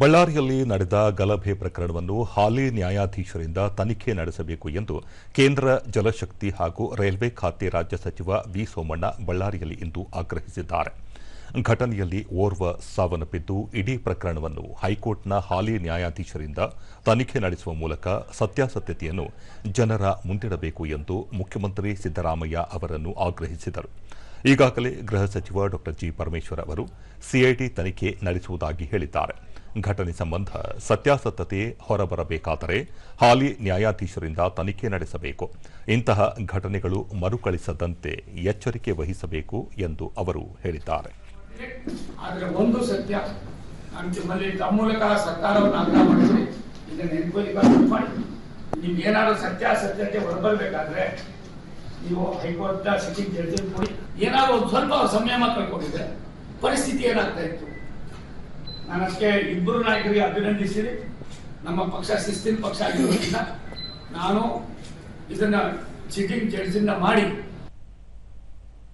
ಬಳ್ಳಾರಿಯಲ್ಲಿ ನಡೆದ ಗಲಭೆ ಪ್ರಕರಣವನ್ನು ಹಾಲಿ ನ್ಯಾಯಾಧೀಶರಿಂದ ತನಿಖೆ ನಡೆಸಬೇಕು ಎಂದು ಕೇಂದ್ರ ಜಲಶಕ್ತಿ ಹಾಗೂ ರೈಲ್ವೆ ಖಾತೆ ರಾಜ್ಯ ಸಚಿವ ವಿ ಸೋಮಣ್ಣ ಬಳ್ಳಾರಿಯಲ್ಲಿ ಇಂದು ಆಗ್ರಹಿಸಿದ್ದಾರೆ. ಘಟನೆಯಲ್ಲಿ ಓರ್ವ ಸಾವನ್ನಪ್ಪಿದ್ದು, ಇಡೀ ಪ್ರಕರಣವನ್ನು ಹೈಕೋರ್ಟ್ನ ಹಾಲಿ ನ್ಯಾಯಾಧೀಶರಿಂದ ತನಿಖೆ ನಡೆಸುವ ಮೂಲಕ ಸತ್ಯಾಸತ್ಯತೆಯನ್ನು ಜನರ ಮುಂದಿಡಬೇಕು ಎಂದು ಮುಖ್ಯಮಂತ್ರಿ ಸಿದ್ದರಾಮಯ್ಯ ಅವರನ್ನು ಆಗ್ರಹಿಸಿದರು. ಈಗಾಗಲೇ ಗೃಹ ಸಚಿವ ಡಾ ಜಿ ಪರಮೇಶ್ವರ್ ಅವರು ಸಿಐಡಿ ತನಿಖೆ ನಡೆಸುವುದಾಗಿ ಹೇಳಿದ್ದಾರೆ. ಘಟನೆ ಸಂಬಂಧ ಸತ್ಯಾಸತ್ಯತೆ ಹೊರಬರಬೇಕಾದರೆ ಹಾಲಿ ನ್ಯಾಯಾಧೀಶರಿಂದ ತನಿಖೆ ನಡೆಸಬೇಕು. ಇಂತಹ ಘಟನೆಗಳು ಮರುಕಳಿಸದಂತೆ ಎಚ್ಚರಿಕೆ ವಹಿಸಬೇಕು ಎಂದು ಅವರು ಹೇಳಿದ್ದಾರೆ. ಆದರೆ ಒಂದು ಸತ್ಯ ನಿಮ್ಮಲ್ಲಿ ತಮ್ಮ ಮೂಲಕ ಸರ್ಕಾರವನ್ನು ಆಗ್ರಹ ಮಾಡ್ತೀನಿ. ಇದನ್ನ ಎನ್ಕ್ವೈರಿ ನಿಮ್ಗೆ ಏನಾದ್ರು ಸತ್ಯಾಸತ್ಯತೆ ಹೊರಬರ್ಬೇಕಾದ್ರೆ ನೀವು ಹೈಕೋರ್ಟ್ ಸಿಟಿ ಜಡ್ಜಿ ಏನಾದ್ರು ಒಂದು ಸ್ವಲ್ಪ ಸಂಯಮ ಕಳ್ಕೊಂಡಿದ್ರೆ ಪರಿಸ್ಥಿತಿ ಏನಾಗ್ತಾ ಇತ್ತು? ನಾನು ಅಷ್ಟೇ ಇಬ್ಬರು ನಾಯಕರಿಗೆ ಅಭಿನಂದಿಸಿರಿ. ನಮ್ಮ ಪಕ್ಷ ಶಿಸ್ತಿನ ಪಕ್ಷ ಆಗಿರೋದ್ರಿಂದ ನಾನು ಇದನ್ನ ಸಿಟ್ಟಿಂಗ್ ಜಡ್ಜಿಂದ ಮಾಡಿ